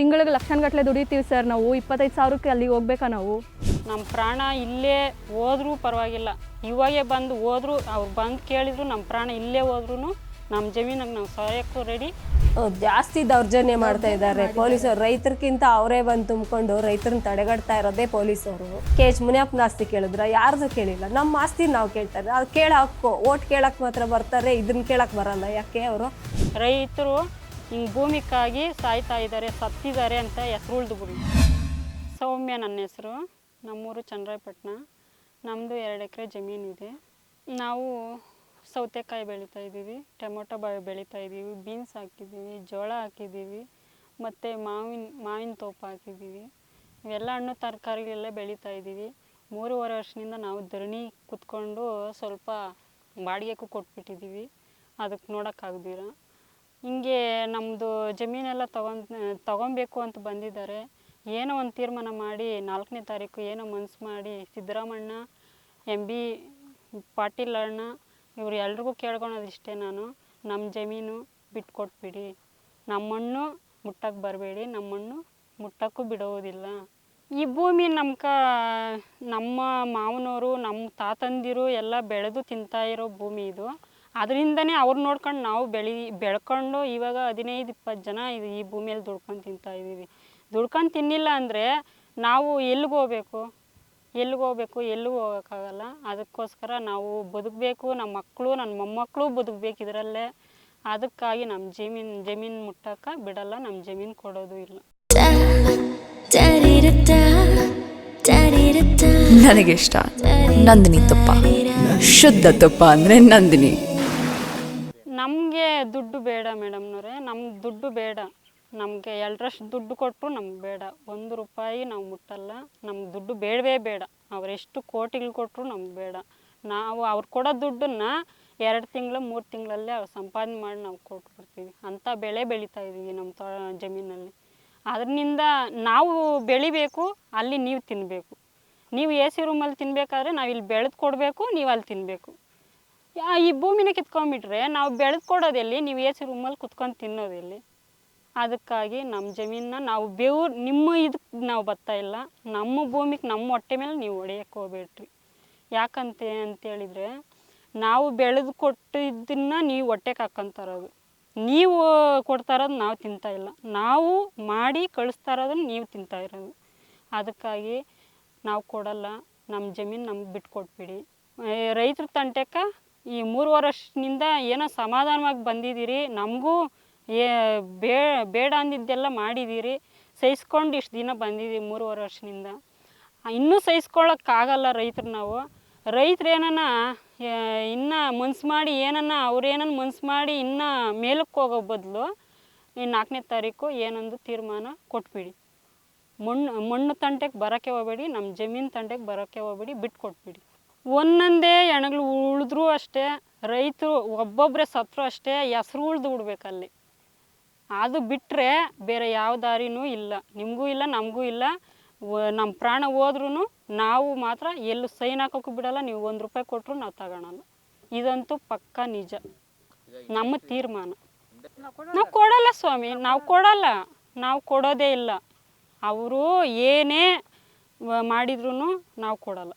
ತಿಂಗಳಿಗೆ ಲಕ್ಷಾನುಗಟ್ಟಲೆ ದುಡಿತೀವಿ ಸರ್ ನಾವು. ಇಪ್ಪತ್ತೈದು ಸಾವಿರಕ್ಕೆ ಅಲ್ಲಿಗೆ ಹೋಗ್ಬೇಕಾ ನಾವು? ನಮ್ಮ ಪ್ರಾಣ ಇಲ್ಲೇ ಹೋದ್ರೂ ಪರವಾಗಿಲ್ಲ. ಇವಾಗೆ ಬಂದು ಹೋದ್ರು ಅವ್ರು ಬಂದು ಕೇಳಿದ್ರು ನಮ್ಮ ಪ್ರಾಣ ಇಲ್ಲೇ ಹೋದ್ರೂ ನಮ್ಮ ಜಮೀನಾಗ ನಾವು ಸಹಾಯಕ್ಕೂ ರೆಡಿ ಜಾಸ್ತಿ ದೌರ್ಜನ್ಯ ಮಾಡ್ತಾ ಇದ್ದಾರೆ. ಪೊಲೀಸರು ರೈತರಿಗಿಂತ ಅವರೇ ಬಂದು ತುಂಬಿಕೊಂಡು ರೈತರನ್ನ ತಡೆಗಟ್ತಾ ಇರೋದೇ ಪೊಲೀಸರು ಕೆ ಎಚ್ ಮುನಿಯಪ್ಪನ ಆಸ್ತಿ ಕೇಳಿದ್ರ? ಯಾರ್ದು ಕೇಳಿಲ್ಲ. ನಮ್ಮ ಆಸ್ತಿ ನಾವು ಕೇಳ್ತಾರೆ ಅದು ಕೇಳಕ್ಕೋ ಹಕ್ಕು ಓಟ್ ಕೇಳಕ್ಕೆ ಮಾತ್ರ ಬರ್ತಾರೆ ಇದನ್ನ ಕೇಳಕ್ಕೆ ಬರಲ್ಲ. ಯಾಕೆ ಅವರು? ರೈತರು ಹಿಂಗೆ ಭೂಮಿಗಾಗಿ ಸಾಯ್ತಾ ಇದ್ದಾರೆ, ಸತ್ತಿದ್ದಾರೆ ಅಂತ ಹೆಸರು ಉಳ್ದು ಸೌಮ್ಯ ನನ್ನ ಹೆಸರು. ನಮ್ಮೂರು ಚಂದ್ರಾಯಪಟ್ಟಣ. ನಮ್ಮದು ಎರಡು ಎಕರೆ ಜಮೀನಿದೆ ನಾವು ಸೌತೆಕಾಯಿ ಬೆಳೀತಾ ಇದ್ದೀವಿ, ಟೊಮೊಟೊ ಬ, ಬೆಳೀತಾ ಇದ್ದೀವಿ, ಬೀನ್ಸ್ ಹಾಕಿದ್ದೀವಿ, ಜೋಳ ಹಾಕಿದ್ದೀವಿ, ಮತ್ತು ಮಾವಿನ ಮಾವಿನ ತೋಪ ಹಾಕಿದ್ದೀವಿ. ಇವೆಲ್ಲ ಹಣ್ಣು ತರಕಾರಿಗಳೆಲ್ಲ ಬೆಳೀತಾ ಇದ್ದೀವಿ. ಮೂರುವರೆ ವರ್ಷದಿಂದ ನಾವು ಧರಣಿ ಕುತ್ಕೊಂಡು ಸ್ವಲ್ಪ ಬಾಡಿಗೆಗೂ ಕೊಟ್ಬಿಟ್ಟಿದ್ದೀವಿ. ಅದಕ್ಕೆ ನೋಡೋಕ್ಕಾಗ್ದಿರ. ಹಿಂಗೆ ನಮ್ಮದು ಜಮೀನೆಲ್ಲ ತಗೊಂಡು, ತಗೊಬೇಕು ಅಂತ ಬಂದಿದ್ದಾರೆ. ಏನೋ ಒಂದು ತೀರ್ಮಾನ ಮಾಡಿ, ನಾಲ್ಕನೇ ತಾರೀಕು ಏನೋ ಮನ್ಸು ಮಾಡಿ, ಸಿದ್ದರಾಮಣ್ಣ, ಎಂ ಬಿ ಪಾಟೀಲ್ ಅಣ್ಣ, ಇವ್ರು ಎಲ್ರಿಗೂ ಕೇಳ್ಕೊಳೋದಿಷ್ಟೇ ನಾನು. ನಮ್ಮ ಜಮೀನು ಬಿಟ್ಕೊಟ್ಬಿಡಿ. ನಮ್ಮಣ್ಣು ಮುಟ್ಟಕ್ಕೆ ಬರಬೇಡಿ, ನಮ್ಮಣ್ಣು ಮುಟ್ಟಕ್ಕೂ ಬಿಡೋದಿಲ್ಲ. ಈ ಭೂಮಿ ನಮ್ಕ, ನಮ್ಮ ಮಾವನವರು ನಮ್ಮ ತಾತಂದಿರು ಎಲ್ಲ ಬೆಳೆದು ತಿಂತಾ ಇರೋ ಭೂಮಿ ಇದು. ಅದರಿಂದನೇ ಅವ್ರು ನೋಡ್ಕೊಂಡು ನಾವು ಬೆಳಿ, ಬೆಳ್ಕೊಂಡು ಇವಾಗ ಹದಿನೈದು ಇಪ್ಪತ್ತು ಜನ ಇದು ಈ ಭೂಮಿಯಲ್ಲಿ ದುಡ್ಕೊಂಡು ತಿಂತಾ ಇದ್ದೀವಿ. ದುಡ್ಕೊಂಡು ತಿನ್ನಿಲ್ಲ ಅಂದರೆ ನಾವು ಎಲ್ಲಿಗೆ ಹೋಗ್ಬೇಕು? ಎಲ್ಲಿಗೆ ಹೋಗ್ಬೇಕು? ಎಲ್ಲಿಗೂ ಹೋಗೋಕ್ಕಾಗಲ್ಲ? ಅದಕ್ಕೋಸ್ಕರ ನಾವು ಬದುಕಬೇಕು ನಮ್ಮ ಮಕ್ಕಳು ನನ್ನ ಮೊಮ್ಮಕ್ಕಳು ಬದುಕಬೇಕು ಇದರಲ್ಲೇ. ಅದಕ್ಕಾಗಿ ನಮ್ಮ ಜಮೀನು ಜಮೀನು ಮುಟ್ಟಕ್ಕೆ ಬಿಡಲ್ಲ ನಮ್ಮ ಜಮೀನು ಕೊಡೋದು ಇಲ್ಲ. ನನಗಿಷ್ಟ ನಂದಿನಿ ತುಪ್ಪ. ಶುದ್ಧ ತುಪ್ಪ ಅಂದರೆ ನಂದಿನಿ. ನಮಗೆ ದುಡ್ಡು ಬೇಡ ಮೇಡಮ್ನವ್ರೆ. ನಮ್ಮ ದುಡ್ಡು ಬೇಡ. ನಮಗೆ ಎರಡರಷ್ಟು ದುಡ್ಡು ಕೊಟ್ಟರು ನಮ್ಗೆ ಬೇಡ. ಒಂದು ರೂಪಾಯಿ ನಾವು ಮುಟ್ಟಲ್ಲ. ನಮ್ಗೆ ದುಡ್ಡು ಬೇಡವೇ ಬೇಡ. ಅವರೆಷ್ಟು ಕೋಟಿಗಳು ಕೊಟ್ಟರು ನಮ್ಗೆ ಬೇಡ. ನಾವು ಅವ್ರು ಕೊಡೋ ದುಡ್ಡನ್ನು ಎರಡು ತಿಂಗಳು, ಮೂರು ತಿಂಗಳಲ್ಲೇ ಅವ್ರು ಸಂಪಾದನೆ ಮಾಡಿ ನಾವು ಕೊಟ್ಬಿಡ್ತೀವಿ. ಅಂಥ ಬೆಳೆ ಬೆಳೀತಾ ಇದ್ದೀವಿ ನಮ್ಮ ತೋ, ಜಮೀನಲ್ಲಿ. ಅದರಿಂದ ನಾವು ಬೆಳಿಬೇಕು, ಅಲ್ಲಿ ನೀವು ತಿನ್ನಬೇಕು ನೀವು ಎ ಸಿ ರೂಮಲ್ಲಿ ತಿನ್ನಬೇಕಾದ್ರೆ ನಾವು ಇಲ್ಲಿ ಬೆಳೆದು ಕೊಡಬೇಕು, ನೀವು ಅಲ್ಲಿ ತಿನ್ನಬೇಕು ಈ ಭೂಮಿನ ಕಿತ್ಕೊಂಡ್ಬಿಟ್ರೆ ನಾವು ಬೆಳೆದು ಕೊಡೋದೆಲ್ಲಿ? ನೀವು ಎ ಸಿ ರೂಮಲ್ಲಿ ಕುತ್ಕೊಂಡು ತಿನ್ನೋದೆಲ್ಲಿ? ಅದಕ್ಕಾಗಿ ನಮ್ಮ ಜಮೀನನ್ನ ನಾವು ಬೆವ್ರು, ನಿಮ್ಮ ಇದಕ್ಕೆ ನಾವು ಬರ್ತಾ ಇಲ್ಲ. ನಮ್ಮ ಭೂಮಿಗೆ ನಮ್ಮ ಹೊಟ್ಟೆ ಮೇಲೆ ನೀವು ಹೊಡೆಯಕ್ಕೆ ಹೋಗ್ಬೇಡ್ರಿ. ಯಾಕಂತೆ ಅಂತೇಳಿದರೆ ನಾವು ಬೆಳೆದು ಕೊಟ್ಟಿದ್ದನ್ನ ನೀವು ಹೊಟ್ಟೆಗೆ ಹಾಕ್ಕೊಂತಾರೋದು ನೀವು ಕೊಡ್ತಾ ಇರೋದು ನಾವು ತಿಂತಾ ಇಲ್ಲ. ನಾವು ಮಾಡಿ ಕಳಿಸ್ತಾ ನೀವು ತಿಂತಾ ಇರೋದು. ಅದಕ್ಕಾಗಿ ನಾವು ಕೊಡಲ್ಲ. ನಮ್ಮ ಜಮೀನು ನಮ್ಗೆ ಬಿಟ್ಕೊಟ್ಬಿಡಿ. ರೈತರ ತಂಟೆಕ ಈ ಮೂರು ವರ್ಷದಿಂದ ಏನೋ ಸಮಾಧಾನವಾಗಿ ಬಂದಿದ್ದೀರಿ, ನಮಗೂ ಏ, ಬೇ, ಬೇಡ ಅಂದಿದ್ದೆಲ್ಲ ಮಾಡಿದ್ದೀರಿ, ಸಹಿಸ್ಕೊಂಡು ಇಷ್ಟು ದಿನ ಬಂದಿದ್ದೀವಿ ಮೂರುವರೆ ವರ್ಷದಿಂದ. ಇನ್ನೂ ಸಹಿಸ್ಕೊಳ್ಳೋಕ್ಕಾಗಲ್ಲ ರೈತರು ನಾವು. ರೈತರು ಏನನ ಇನ್ನು ಮನ್ಸು ಮಾಡಿ ಏನನ್ನ ಅವ್ರೇನನ್ನ ಮನ್ಸು ಮಾಡಿ ಇನ್ನೂ ಮೇಲಕ್ಕೆ ಹೋಗೋ ಬದಲು ಈ ನಾಲ್ಕನೇ ತಾರೀಕು ಏನೊಂದು ತೀರ್ಮಾನ ಕೊಟ್ಬಿಡಿ. ಮಣ್ಣು ಮಣ್ಣು ತಂಟೆಗೆ ಬರೋಕ್ಕೆ ಹೋಗ್ಬೇಡಿ, ನಮ್ಮ ಜಮೀನು ತಂಟೆಗೆ ಬರೋಕ್ಕೆ ಹೋಗ್ಬೇಡಿ ಬಿಟ್ಕೊಟ್ಬಿಡಿ ಒಂದೊಂದೇ ಹೆಣಗ್ಳು ಉಳಿದ್ರೂ ಅಷ್ಟೇ, ರೈತರು ಒಬ್ಬೊಬ್ಬರೇ ಸತ್ತರೂ ಅಷ್ಟೇ ಹೆಸ್ರು ಉಳ್ದು ಬಿಡ್ಬೇಕಲ್ಲಿ ಅದು ಬಿಟ್ಟರೆ ಬೇರೆ ಯಾವ ದಾರಿನೂ ಇಲ್ಲ. ನಿಮಗೂ ಇಲ್ಲ, ನಮಗೂ ಇಲ್ಲ. ನಮ್ಮ ಪ್ರಾಣ ಹೋದ್ರೂ ನಾವು ಮಾತ್ರ ಎಲ್ಲೂ ಸೈನ್ ಹಾಕೋಕ್ಕೂ ಬಿಡಲ್ಲ, ನೀವು ಒಂದು ರೂಪಾಯಿ ಕೊಟ್ಟರು ನಾವು ತಗೊಳಲ್ಲ. ಇದಂತೂ ಪಕ್ಕಾ ನಿಜ. ನಮ್ಮ ತೀರ್ಮಾನ. ನಾವು ಕೊಡಲ್ಲ ಸ್ವಾಮಿ, ನಾವು ಕೊಡಲ್ಲ. ನಾವು ಕೊಡೋದೇ ಇಲ್ಲ. ಅವರು ಏನೇ ಮಾಡಿದ್ರೂ ನಾವು ಕೊಡಲ್ಲ.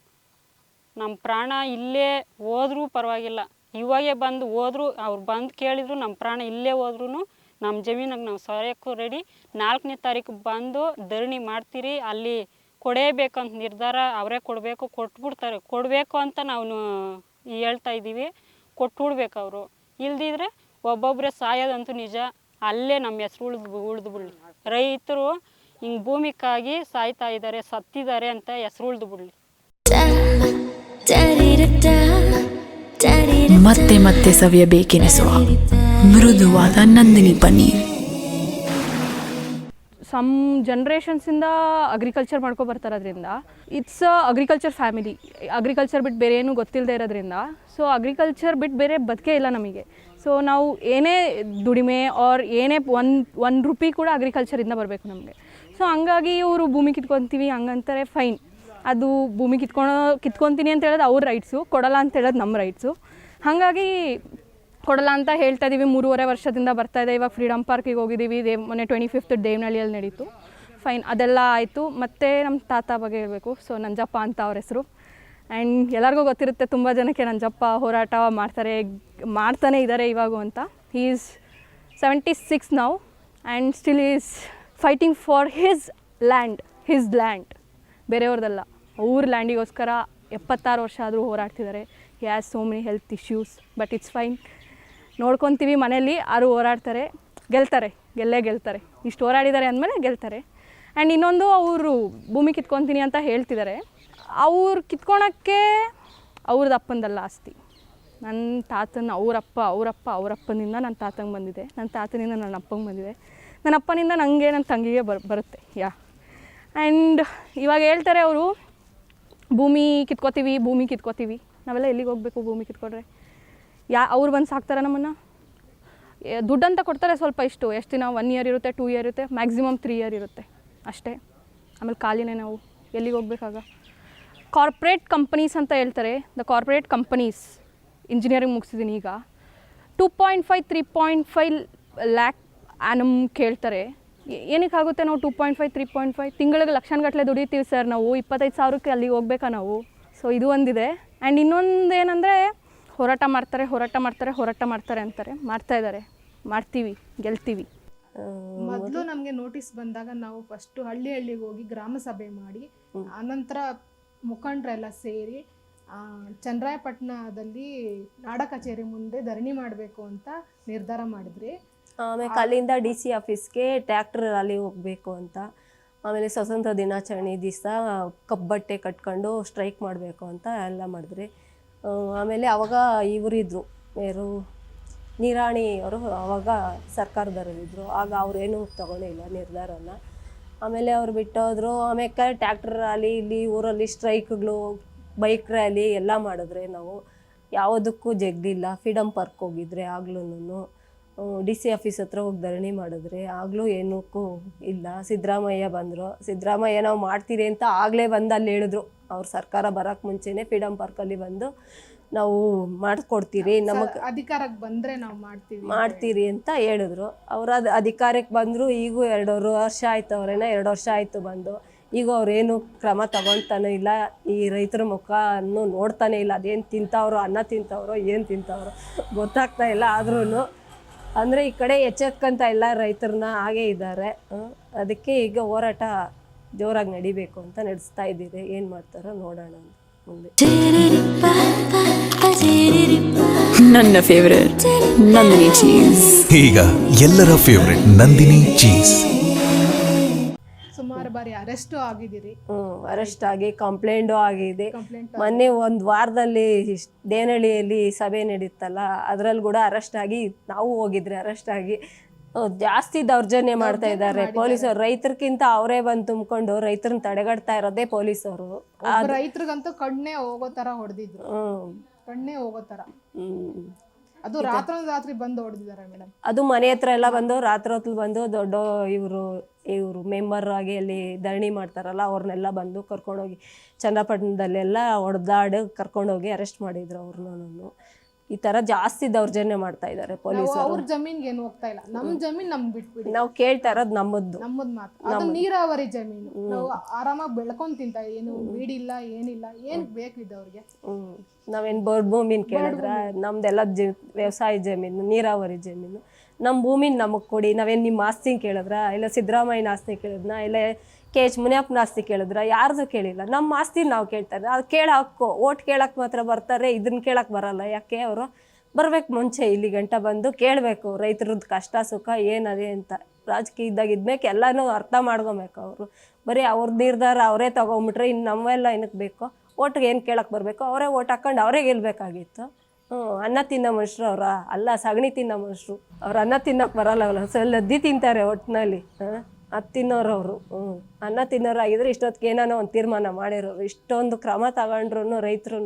ನಮ್ಮ ಪ್ರಾಣ ಇಲ್ಲೇ ಹೋದ್ರೂ ಪರವಾಗಿಲ್ಲ. ಇವಾಗೆ ಬಂದು ಹೋದ್ರು, ಅವ್ರು ಬಂದು ಕೇಳಿದ್ರು ನಮ್ಮ ಪ್ರಾಣ ಇಲ್ಲೇ ಹೋದ್ರೂ ನಮ್ಮ ಜಮೀನಾಗ ನಾವು ಸಾಯೋಕ್ಕೂ ರೆಡಿ ನಾಲ್ಕನೇ ತಾರೀಕು ಬಂದು ಧರಣಿ ಮಾಡ್ತೀರಿ, ಅಲ್ಲಿ ಕೊಡೇಬೇಕಂತ ನಿರ್ಧಾರ ಅವರೇ ಕೊಡಬೇಕು, ಕೊಟ್ಬಿಡ್ತಾರೆ. ಕೊಡಬೇಕು ಅಂತ ನಾವು ಹೇಳ್ತಾ ಇದ್ದೀವಿ. ಕೊಟ್ಬಿಡ್ಬೇಕು ಅವರು. ಇಲ್ದಿದ್ರೆ ಒಬ್ಬೊಬ್ಬರೇ ಸಾಯೋದಂತೂ ನಿಜ. ಅಲ್ಲೇ ನಮ್ಮ ಹೆಸ್ರು ಉಳಿದು ಉಳಿದು ಬಿಡಲಿ. ರೈತರು ಹಿಂಗೆ ಭೂಮಿಗಾಗಿ ಸಾಯ್ತಾ ಇದ್ದಾರೆ ಸತ್ತಿದ್ದಾರೆ ಅಂತ ಹೆಸ್ರು ಉಳಿದು ಬಿಡಲಿ. ಮತ್ತೆ ಮತ್ತೆ ಸವಿಯಬೇಕೆನಿಸುವ ಮೃದುವಾದ ನಂದಿನಿ ಪನ್ನೀರ್. ಸಮ್ ಜನ್ರೇಷನ್ಸಿಂದ ಅಗ್ರಿಕಲ್ಚರ್ ಮಾಡ್ಕೊ ಬರ್ತಾರೋದ್ರಿಂದ ಇಟ್ಸ್ ಅಗ್ರಿಕಲ್ಚರ್ ಫ್ಯಾಮಿಲಿ ಅಗ್ರಿಕಲ್ಚರ್ ಬಿಟ್ಟು ಬೇರೆ ಏನೂ ಗೊತ್ತಿಲ್ಲದೆ ಇರೋದ್ರಿಂದ ಸೊ ಅಗ್ರಿಕಲ್ಚರ್ ಬಿಟ್ಟು ಬೇರೆ ಬದುಕೇ ಇಲ್ಲ ನಮಗೆ. ಸೊ ನಾವು ಏನೇ ದುಡಿಮೆ ಆರ್ ಏನೇ ಒಂದು ಒಂದು ರುಪಿ ಕೂಡ ಅಗ್ರಿಕಲ್ಚರಿಂದ ಬರಬೇಕು ನಮಗೆ. ಸೊ ಹಂಗಾಗಿ ಇವರು ಭೂಮಿ ಕಿತ್ಕೊತೀವಿ ಹಂಗಂತಾರೆ ಫೈನ್ ಅದು ಭೂಮಿ ಕಿತ್ಕೊಳೋ ಕಿತ್ಕೊತೀನಿ ಅಂತ ಹೇಳೋದು ಅವ್ರ ರೈಟ್ಸು ಕೊಡಲ್ಲ ಅಂತ ಹೇಳೋದು ನಮ್ಮ ರೈಟ್ಸು ಹಾಗಾಗಿ ಕೊಡಲ್ಲ ಅಂತ ಹೇಳ್ತಾ ಇದ್ದೀವಿ ಮೂರುವರೆ ವರ್ಷದಿಂದ ಬರ್ತಾ ಇದೆ. ಇವಾಗ ಫ್ರೀಡಮ್ ಪಾರ್ಕಿಗೆ ಹೋಗಿದ್ದೀವಿ. ದೇವ್ ಮೊನ್ನೆ ಟ್ವೆಂಟಿ ಫಿಫ್ತ್ ದೇವನಹಳ್ಳಿಯಲ್ಲಿ ನಡೀತು. ಫೈನ್ ಅದೆಲ್ಲ ಆಯಿತು. ಮತ್ತು ನಮ್ಮ ತಾತ ಬಗ್ಗೆ ಹೇಳಬೇಕು. ಸೊ ನಂಜಪ್ಪ ಅಂತ ಅವ್ರ ಹೆಸರು. ಆ್ಯಂಡ್ ಎಲ್ಲರಿಗೂ ಗೊತ್ತಿರುತ್ತೆ, ತುಂಬ ಜನಕ್ಕೆ ನಂಜಪ್ಪ ಹೋರಾಟ ಮಾಡ್ತಾರೆ, ಮಾಡ್ತಾನೆ ಇದ್ದಾರೆ ಇವಾಗೂ ಅಂತ. ಹೀ ಈಸ್ ಸೆವೆಂಟಿ ಸಿಕ್ಸ್ ನಾವು and still is fighting for his land his land ಬೇರೆಯವ್ರದ್ದಲ್ಲ ಅವ್ರ ಲ್ಯಾಂಡಿಗೋಸ್ಕರ ಎಪ್ಪತ್ತಾರು ವರ್ಷ ಆದರೂ ಹೋರಾಡ್ತಿದ್ದಾರೆ. He has so many health issues but it's fine ನೋಡ್ಕೊತೀವಿ ಮನೇಲಿ ಯಾರು ಹೋರಾಡ್ತಾರೆ? ಗೆಲ್ತಾರೆ, ಗೆಲ್ಲೇ ಗೆಲ್ತಾರೆ. ಇಷ್ಟು ಹೋರಾಡಿದ್ದಾರೆ ಅಂದಮೇಲೆ ಗೆಲ್ತಾರೆ. ಆ್ಯಂಡ್ ಇನ್ನೊಂದು ಅವರು ಭೂಮಿ ಕಿತ್ಕೊತೀನಿ ಅಂತ ಹೇಳ್ತಿದ್ದಾರೆ. ಅವ್ರು ಕಿತ್ಕೊಳಕ್ಕೆ ಅವ್ರದ್ದು ಅಪ್ಪಂದಲ್ಲ ಆಸ್ತಿ. ನನ್ನ ತಾತನ ಅವರಪ್ಪ ಅವರಪ್ಪ ಅವರಪ್ಪನಿಂದ ನನ್ನ ತಾತಂಗೆ ಬಂದಿದೆ. ನನ್ನ ತಾತನಿಂದ ನನ್ನ ಅಪ್ಪಂಗೆ ಬಂದಿದೆ. ನನ್ನ ಅಪ್ಪನಿಂದ ನನಗೆ ನನ್ನ ತಂಗಿಗೆ ಬರ್, ಬರುತ್ತೆ. ಯಾ ಆ್ಯಂಡ್ ಇವಾಗ ಹೇಳ್ತಾರೆ ಅವರು ಭೂಮಿ ಕಿತ್ಕೋತೀವಿ ಭೂಮಿ ಕಿತ್ಕೋತೀವಿ. ನಾವೆಲ್ಲ ಎಲ್ಲಿಗೆ ಹೋಗಬೇಕು ಭೂಮಿ ಕಿತ್ಕೊಂಡ್ರೆ? ಯಾ, ಅವ್ರು ಬಂದು ಸಾಕ್ತಾರೆ ನಮ್ಮನ್ನು? ದುಡ್ಡು ದುಡ್ಡಂತ ಕೊಡ್ತಾರೆ ಸ್ವಲ್ಪ ಇಷ್ಟು. ಎಷ್ಟು ದಿನ? ಒನ್ ಇಯರ್ ಇರುತ್ತೆ ಟೂ ಇಯರ್ ಇರುತ್ತೆ ಮ್ಯಾಕ್ಸಿಮಮ್ ತ್ರೀ ಇಯರ್ ಇರುತ್ತೆ. ಅಷ್ಟೇ. ಆಮೇಲೆ ಖಾಲಿನೇ ನಾವು. ಎಲ್ಲಿಗೆ ಹೋಗ್ಬೇಕಾಗ? ಕಾರ್ಪೊರೇಟ್ ಕಂಪನೀಸ್ ಅಂತ ಹೇಳ್ತಾರೆ. ದ ಕಾರ್ಪೊರೇಟ್ ಕಂಪನೀಸ್ ಇಂಜಿನಿಯರಿಂಗ್ ಮುಗಿಸಿದ್ದೀನಿ ಈಗ. Two point five three point five lakh annum ಕೇಳ್ತಾರೆ. ಏನಕ್ಕಾಗುತ್ತೆ ನಾವು two point five three point five ತಿಂಗಳಿಗೆ ಲಕ್ಷಾನುಗಟ್ಟಲೆ ದುಡಿತೀವಿ ಸರ್ ನಾವು. ಇಪ್ಪತ್ತೈದು ಸಾವಿರಕ್ಕೆ ಅಲ್ಲಿಗೆ ಹೋಗ್ಬೇಕಾ ನಾವು? ಸೊ ಇದು ಒಂದಿದೆ. ಆ್ಯಂಡ್ ಇನ್ನೊಂದು ಏನಂದರೆ, ಹೋರಾಟ ಮಾಡ್ತಾರೆ ಹೋರಾಟ ಮಾಡ್ತಾರೆ ಹೋರಾಟ ಮಾಡ್ತಾರೆ ಅಂತಾರೆ. ಮಾಡ್ತಾ ಇದ್ದಾರೆ. ಮಾಡ್ತೀವಿ, ಗೆಲ್ತೀವಿ. ಮೊದಲು ನಮಗೆ ನೋಟಿಸ್ ಬಂದಾಗ ನಾವು ಫಸ್ಟ್ ಹಳ್ಳಿ ಹಳ್ಳಿಗೆ ಹೋಗಿ ಗ್ರಾಮ ಸಭೆ ಮಾಡಿ ಆನಂತರ ಮುಖಂಡರೆಲ್ಲ ಸೇರಿ ಚಂದ್ರಾಯಪಟ್ಟಣದಲ್ಲಿ ನಾಡ ಕಚೇರಿ ಮುಂದೆ ಧರಣಿ ಮಾಡಬೇಕು ಅಂತ ನಿರ್ಧಾರ ಮಾಡಿದ್ರಿ. ಆಮೇಲೆ ಅಲ್ಲಿಂದ ಡಿ ಸಿ ಆಫೀಸ್ಗೆ ಟ್ಯಾಕ್ಟ್ರ್ ಅಲ್ಲಿ ಹೋಗಬೇಕು ಅಂತ. ಆಮೇಲೆ ಸ್ವತಂತ್ರ ದಿನಾಚರಣೆ ದಿವಸ ಕಬ್ಬಟ್ಟೆ ಕಟ್ಕೊಂಡು ಸ್ಟ್ರೈಕ್ ಮಾಡಬೇಕು ಅಂತ ಎಲ್ಲ ಮಾಡಿದ್ರಿ. ಆಮೇಲೆ ಅವಾಗ ಇವರಿದ್ರು ಯಾರು ನಿರಾಣಿ ಅವರು ಅವಾಗ ಸರ್ಕಾರದವರಲ್ಲಿದ್ದರು ಆಗ ಅವರೇನು ತಗೊಂಡಿಲ್ಲ ನಿರ್ಧಾರನ ಆಮೇಲೆ ಅವ್ರು ಬಿಟ್ಟೋದ್ರು. ಆಮೇಲೆ ಟ್ಯಾಕ್ಟರ್ ರ್ಯಾಲಿ ಇಲ್ಲಿ ಊರಲ್ಲಿ ಸ್ಟ್ರೈಕ್ಗಳು ಬೈಕ್ ರ್ಯಾಲಿ ಎಲ್ಲ ಮಾಡಿದ್ರೆ ನಾವು ಯಾವುದಕ್ಕೂ ಜಗ್ಲಿಲ್ಲ ಫ್ರೀಡಮ್ ಪಾರ್ಕ್ ಹೋಗಿದ್ರೆ ಆಗ್ಲೂ ಡಿ ಸಿ ಆಫೀಸ್ ಹತ್ರ ಹೋಗಿ ಧರಣಿ ಮಾಡಿದ್ರೆ ಆಗಲೂ ಏನಕ್ಕೂ ಇಲ್ಲ. ಸಿದ್ದರಾಮಯ್ಯ ಬಂದರು. ಸಿದ್ದರಾಮಯ್ಯ ನಾವು ಮಾಡ್ತೀರಿ ಅಂತ ಆಗಲೇ ಬಂದು ಅಲ್ಲಿ ಹೇಳಿದ್ರು. ಅವ್ರ ಸರ್ಕಾರ ಬರೋಕ್ಕೆ ಮುಂಚೆನೇ ಫ್ರೀಡಮ್ ಪಾರ್ಕಲ್ಲಿ ಬಂದು ನಾವು ಮಾಡಿಕೊಡ್ತೀರಿ. ನಮಗೆ ಅಧಿಕಾರಕ್ಕೆ ಬಂದ್ರೆ ನಾವು ಮಾಡ್ತೀವಿ ಮಾಡ್ತೀರಿ ಅಂತ ಹೇಳಿದ್ರು. ಅವ್ರು ಅದು ಅಧಿಕಾರಕ್ಕೆ ಬಂದರು ಈಗೂ ಎರಡೂವರೆ ವರ್ಷ ಆಯ್ತು ಅವರೇನ. ಎರಡು ವರ್ಷ ಆಯಿತು ಬಂದು. ಈಗ ಅವ್ರೇನು ಕ್ರಮ ತಗೊಳ್ತಾನೆ ಇಲ್ಲ. ಈ ರೈತರ ಮುಖವನ್ನು ನೋಡ್ತಾನೆ ಇಲ್ಲ. ಅದೇನು ತಿಂತಾವ್ರೋ ಅನ್ನ ತಿಂತಾವ್ರೋ ಏನು ತಿಂತಾವ್ರೋ ಗೊತ್ತಾಗ್ತಾ ಇಲ್ಲ. ಆದ್ರೂ ಅಂದರೆ ಈ ಕಡೆ ಎಚ್ಚೆತ್ಕೊಂತ ಎಲ್ಲ ರೈತರನ್ನ ಹಾಗೇ ಇದ್ದಾರೆ. ಅದಕ್ಕೆ ಈಗ ಹೋರಾಟ ಜೋರಾಗಿ ನಡಿಬೇಕು ಅಂತ ನಡೆಸ್ತಾ ಇದ್ದೀರಿ. ಏನು ಮಾಡ್ತಾರೋ ನೋಡೋಣ ಅಂತ ಮುಂದೆ. ನನ್ನ ಫೇವ್ರೆಟ್ ನಂದಿನಿ ಚೀಸ್ ಈಗ ಎಲ್ಲರ ಫೇವ್ರೆಟ್ ನಂದಿನಿ ಚೀಸ್ ಬಾರಿ ಅರೆಸ್ಟ್ ಆಗಿದ್ದೀರಿ. ಅರೆಸ್ಟ್ ಆಗಿ ಕಂಪ್ಲೇಂಟು ಆಗಿದೆ. ಕಂಪ್ಲೇಂಟ್ ಮೊನ್ನೆ ಒಂದು ವಾರದಲ್ಲಿ ದೇನಹಳ್ಳಿಯಲ್ಲಿ ಸಭೆ ನಡೀತಲ್ಲ ಅದ್ರಲ್ಲಿ ಕೂಡ ಅರೆಸ್ಟ್ ಆಗಿ ನಾವು ಹೋಗಿದ್ರೆ ಅರೆಸ್ಟ್ ಆಗಿ ಜಾಸ್ತಿ ದೌರ್ಜನ್ಯ ಮಾಡ್ತಾ ಇದ್ದಾರೆ. ಪೊಲೀಸರು ರೈತರಿಗಿಂತ ಅವರೇ ಬಂದು ತುಂಬಿಕೊಂಡು ರೈತರನ್ನ ತಡೆಗಟ್ತಾ ಇರೋದೇ ಪೊಲೀಸರು. ರೈತರಿಗಂತೂ ಕಣ್ಣೇ ಹೋಗೋ ತರ ಹೊಡೆದಿದ್ರು. ಕಣ್ಣೇ ಹೋಗೋ ತರ. ಅದು ರಾತ್ರಿ ರಾತ್ರಿ ಬಂದು ಹೊಡೆದಿದ್ದಾರೆ ಮೇಡಮ್. ಅದು ಮನೆ ಹತ್ರ ಎಲ್ಲ ಬಂದು ರಾತ್ರಿ ಹೊತ್ತು ಬಂದು ದೊಡ್ಡ ಇವರು ಇವರು ಮೆಂಬರ್ ಆಗಿ ಅಲ್ಲಿ ಧರಣಿ ಮಾಡ್ತಾರಲ್ಲ ಅವ್ರನ್ನೆಲ್ಲ ಬಂದು ಕರ್ಕೊಂಡೋಗಿ ಚನ್ನಪಟ್ಟಣದಲ್ಲೆಲ್ಲ ಹೊಡೆದಾಡಿ ಕರ್ಕೊಂಡೋಗಿ ಅರೆಸ್ಟ್ ಮಾಡಿದ್ರು ಅವ್ರನ್ನೂ ಈ ತರ ಜಾಸ್ತಿ ದೌರ್ಜನ್ಯ ಮಾಡ್ತಾ ಇದ್ದಾರೆ ಪೊಲೀಸ್ ಅವ್ರ ಜಮೀನ್ಗೆ ಏನು ಹೋಗ್ತಾ ಇಲ್ಲ. ನಮ್ ಜಮೀನ್ ನಮ್ಗೆ ಬಿಟ್ಬಿಡಿ. ನಾವು ಕೇಳ್ತಾ ಇರೋದು ನಮ್ಮದ್ದು. ನಮ್ಮದ್ ಮಾತ್ರ ಅದು ನೀರಾವರಿ ಜಮೀನು. ನಾವು ಆರಾಮಾಗಿ ಬೆಳ್ಕೊಂಡ್ ತಿಂತ ಏನು ಬೀಡಿಲ್ಲ ಏನಿಲ್ಲ ಏನ್ ಬೇಕಿದೆ ಅವ್ರಿಗೆ? ಹ್ಮ್. ನಾವೇನ್ ಬೋರ್ಡ್ ಭೂಮಿನ ಕೇಳಿದ್ರ? ನಮ್ದೆಲ್ಲ ವ್ಯವಸಾಯ ಜಮೀನು ನೀರಾವರಿ ಜಮೀನು. ನಮ್ಮ ಭೂಮಿನ ನಮಗೆ ಕೊಡಿ. ನಾವೇನು ನಿಮ್ಮ ಆಸ್ತಿ ಕೇಳಿದ್ರ? ಇಲ್ಲ ಸಿದ್ದರಾಮಯ್ಯನ ಆಸ್ತಿ ಕೇಳಿದ್ನ? ಇಲ್ಲ ಕೆ ಎಚ್ ಮುನಿಯಪ್ಪನ ಆಸ್ತಿ ಕೇಳಿದ್ರ? ಯಾರ್ದು ಕೇಳಿಲ್ಲ. ನಮ್ಮ ಆಸ್ತಿ ನಾವು ಕೇಳ್ತಾರೆ ಅದು ಕೇಳಿ ಹಾಕೋ ಓಟ್ ಕೇಳಕ್ಕೆ ಮಾತ್ರ ಬರ್ತಾರೆ. ಇದನ್ನ ಕೇಳಕ್ಕೆ ಬರಲ್ಲ. ಯಾಕೆ ಅವರು ಬರ್ಬೇಕು ಮುಂಚೆ ಇಲ್ಲಿ ಗಂಟ ಬಂದು ಕೇಳಬೇಕು. ರೈತರದ್ದು ಕಷ್ಟ, ಸುಖ ಏನದೆ ಅಂತ. ರಾಜಕೀಯ ಇದ್ದಾಗ ಇದ್ಮೇಕೆ ಎಲ್ಲನೂ ಅರ್ಥ ಮಾಡ್ಕೊಬೇಕು ಅವರು. ಬರೀ ಅವ್ರ ನಿರ್ಧಾರ ಅವರೇ ತಗೊಂಬಿಟ್ರೆ ಇನ್ನು ನಮ್ಮೆಲ್ಲ ಏನಕ್ಕೆ ಬೇಕು? ಓಟ್ಗೆ ಏನು ಕೇಳಕ್ಕೆ ಬರಬೇಕು? ಅವರೇ ಓಟ್ ಹಾಕೊಂಡು ಅವರೇ ಗೆಲ್ಬೇಕಾಗಿತ್ತು. ಅನ್ನ ತಿನ್ನೋ ಮನುಷ್ಯರು ಅವರ. ಅಲ್ಲ, ಸಗಣಿ ತಿನ್ನೋ ಮನುಷ್ಯರು ಅವ್ರು ಅನ್ನ ತಿನ್ನೋಕೆ ಬರಲ್ಲ ಸೊ ಲದ್ದಿ ತಿಂತಾರೆ ಒಟ್ಟಿನಲ್ಲಿ ಹಾಂ, ಅದು ತಿನ್ನೋರು ಅವರು. ಹ್ಞೂ, ಅನ್ನ ತಿನ್ನೋರಾಗಿದ್ರೆ ಇಷ್ಟೊತ್ತಿಗೆ ಏನಾನೋ ಒಂದು ತೀರ್ಮಾನ ಮಾಡಿರೋರು ಇಷ್ಟೊಂದು ಕ್ರಮ ತಗೊಂಡ್ರು ರೈತರು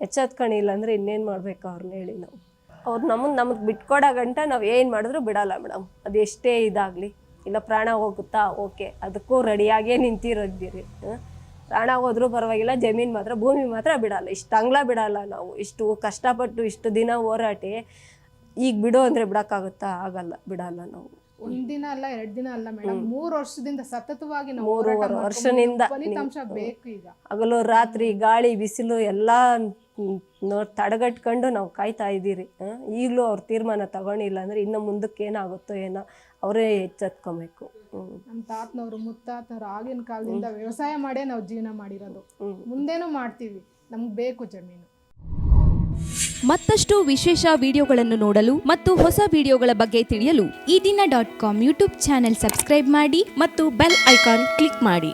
ಎಚ್ಚೆತ್ಕೊಂಡಿಲ್ಲ ಅಂದರೆ ಇನ್ನೇನು ಮಾಡಬೇಕು ಅವ್ರನ್ನ ಹೇಳಿ ನಾವು. ಅವ್ರು ನಮಗೆ ನಮಗೆ ಬಿಟ್ಕೊಡೋ ಗಂಟ ನಾವು ಏನು ಮಾಡಿದ್ರು ಬಿಡೋಲ್ಲ ಮೇಡಮ್. ಅದು ಎಷ್ಟೇ ಇದಾಗಲಿ. ಇಲ್ಲ, ಪ್ರಾಣ ಹೋಗುತ್ತಾ? ಓಕೆ. ಅದಕ್ಕೂ ರೆಡಿಯಾಗೇ ನಿಂತಿರೋದಿರಿ ಹಾಂ ಪ್ರಾಣ ಹೋದ್ರೂ ಪರವಾಗಿಲ್ಲ ಜಮೀನು ಮಾತ್ರ ಭೂಮಿ ಮಾತ್ರ ಬಿಡಲ್ಲ. ಇಷ್ಟು ಅಂಗ್ಲ ಬಿಡಲ್ಲ ನಾವು. ಇಷ್ಟು ಕಷ್ಟಪಟ್ಟು ಇಷ್ಟು ದಿನ ಹೋರಾಟಿ ಈಗ ಬಿಡು ಅಂದರೆ ಬಿಡೋಕ್ಕಾಗುತ್ತಾ? ಆಗಲ್ಲ ಬಿಡಲ್ಲ ನಾವು. ಒಂದಿನ ಅಲ್ಲ ಎರಡ್ ದಿನ ಅಲ್ಲ ಮೇಡಮ್ ಮೂರು ವರ್ಷದಿಂದ ಸತತವಾಗಿ ಮೂರುವರೆ ವರ್ಷದಿಂದ ಫಲಿತಾಂಶ ಬೇಕು ಈಗ. ಹಗಲು ರಾತ್ರಿ ಗಾಳಿ ಬಿಸಿಲು ಎಲ್ಲ ತಡೆಗಟ್ಕೊಂಡು ನಾವು ಕಾಯ್ತಾ ಇದ್ದೀರಿ. ಈಗಲೂ ಅವ್ರ ತೀರ್ಮಾನ ತಗೊಂಡಿಲ್ಲ ಅಂದ್ರೆ ಇನ್ನು ಮುಂದಕ್ಕೆ ಏನಾಗುತ್ತೋ ಏನೋ. ಅವರೇ ಎಚ್ಚೆತ್ಕೊಬೇಕು. ನಮ್ಮ ತಾತನವರು ಮುತ್ತಾತನವರು ಆಗಿನ ಕಾಲದಿಂದ ವ್ಯವಸಾಯ ಮಾಡೇ ನಾವು ಜೀವನ ಮಾಡಿರೋದು. ಮುಂದೇನು ಮಾಡ್ತೀವಿ. ನಮ್ಗೆ ಬೇಕು ಜಮೀನು. ಮತ್ತಷ್ಟು ವಿಶೇಷ ವಿಡಿಯೋಗಳನ್ನು ನೋಡಲು ಮತ್ತು ಹೊಸ ವಿಡಿಯೋಗಳ ಬಗ್ಗೆ ತಿಳಿಯಲು Ee Dina dot com YouTube channel subscribe ಮಾಡಿ ಮತ್ತು ಬೆಲ್ ಐಕಾನ್ ಕ್ಲಿಕ್ ಮಾಡಿ.